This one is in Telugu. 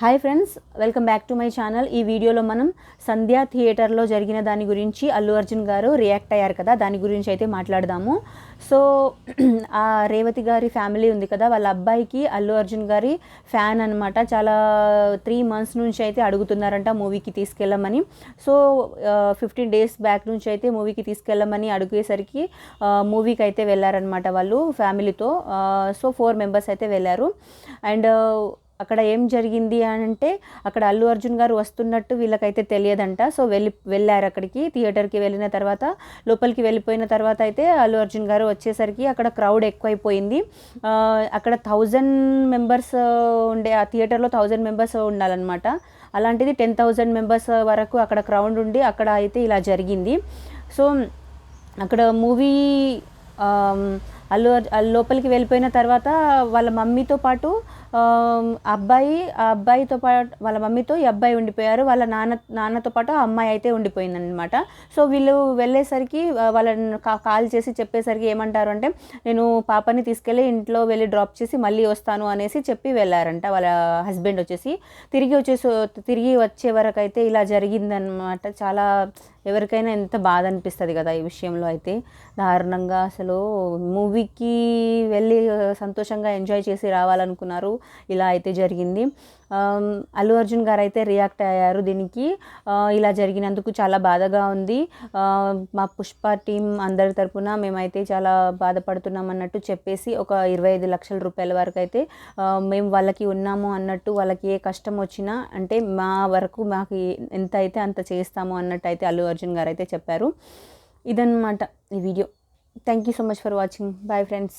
Hi friends welcome back to my channel ఈ వీడియోలో మనం సంధ్యా థియేటర్లో జరిగిన దాని గురించి అల్లు అర్జున్ గారు రియాక్ట్ అయ్యారు కదా దాని గురించి అయితే మాట్లాడదాము. సో ఆ రేవతి గారి ఫ్యామిలీ ఉంది కదా వాళ్ళ అబ్బాయికి అల్లు అర్జున్ గారి ఫ్యాన్ అనమాట చాలా త్రీ మంత్స్ నుంచి అయితే అడుగుతున్నారంట మూవీకి తీసుకెళ్ళమని. సో ఫిఫ్టీన్ డేస్ బ్యాక్ నుంచి అయితే మూవీకి తీసుకెళ్ళమని అడిగేసరికి మూవీకి అయితే వెళ్ళారనమాట వాళ్ళు ఫ్యామిలీతో సో ఫోర్ మెంబర్స్ అయితే వెళ్ళారు. అండ్ అక్కడ ఏం జరిగింది అని అంటే అక్కడ అల్లు అర్జున్ గారు వస్తున్నట్టు వీళ్ళకైతే తెలియదంట. సో వెళ్ళి వెళ్ళారు అక్కడికి థియేటర్కి వెళ్ళిన తర్వాత లోపలికి వెళ్ళిపోయిన తర్వాత అయితే అల్లు అర్జున్ గారు వచ్చేసరికి అక్కడ క్రౌడ్ ఎక్కువైపోయింది. అక్కడ థౌజండ్ మెంబర్స్ ఉండే ఆ థియేటర్లో థౌజండ్ మెంబర్స్ ఉండాలన్నమాట. అలాంటిది టెన్ థౌజండ్ మెంబర్స్ వరకు అక్కడ క్రౌడ్ ఉండి అక్కడ అయితే ఇలా జరిగింది. సో అక్కడ మూవీ అల్లు అర్జు- అల్లు లోపలికి వెళ్ళిపోయిన తర్వాత వాళ్ళ మమ్మీతో పాటు అబ్బాయి ఆ అబ్బాయితో పాటు వాళ్ళ మమ్మీతో ఈ అబ్బాయి ఉండిపోయారు. వాళ్ళ నాన్న నాన్నతో పాటు ఆ అమ్మాయి అయితే ఉండిపోయిందనమాట సో వీళ్ళు వెళ్ళేసరికి వాళ్ళని కాల్ చేసి చెప్పేసరికి ఏమంటారు అంటే నేను పాపని తీసుకెళ్ళి ఇంట్లో వెళ్ళి డ్రాప్ చేసి మళ్ళీ వస్తాను అనేసి చెప్పి వెళ్ళారంట. వాళ్ళ హస్బెండ్ వచ్చేసి. తిరిగి వచ్చేసి తిరిగి వచ్చే వరకు అయితే ఇలా జరిగిందనమాట చాలా ఎవరికైనా ఎంత బాధ అనిపిస్తుంది కదా ఈ విషయంలో అయితే. దారుణంగా అసలు మూవీకి వెళ్ళి సంతోషంగా ఎంజాయ్ చేసి రావాలనుకున్నారు. ఇలా అయితే జరిగింది. అల్లు అర్జున్ గారు అయితే రియాక్ట్ అయ్యారు దీనికి. ఇలా జరిగినందుకు చాలా బాధగా ఉంది. మా పుష్ప టీం అందరి తరపున మేమైతే చాలా బాధపడుతున్నాం అన్నట్టు చెప్పేసి ఒక ఇరవై ఐదు లక్షల రూపాయల వరకు అయితే మేము వాళ్ళకి ఉన్నాము అన్నట్టు వాళ్ళకి ఏ కష్టం వచ్చినా అంటే మా వరకు మాకు ఎంత అయితే అంత చేస్తాము అన్నట్టు అయితే అల్లు అర్జున్ గారు అయితే చెప్పారు. ఇదన్నమాట ఈ video. Thank you so much for watching bye friends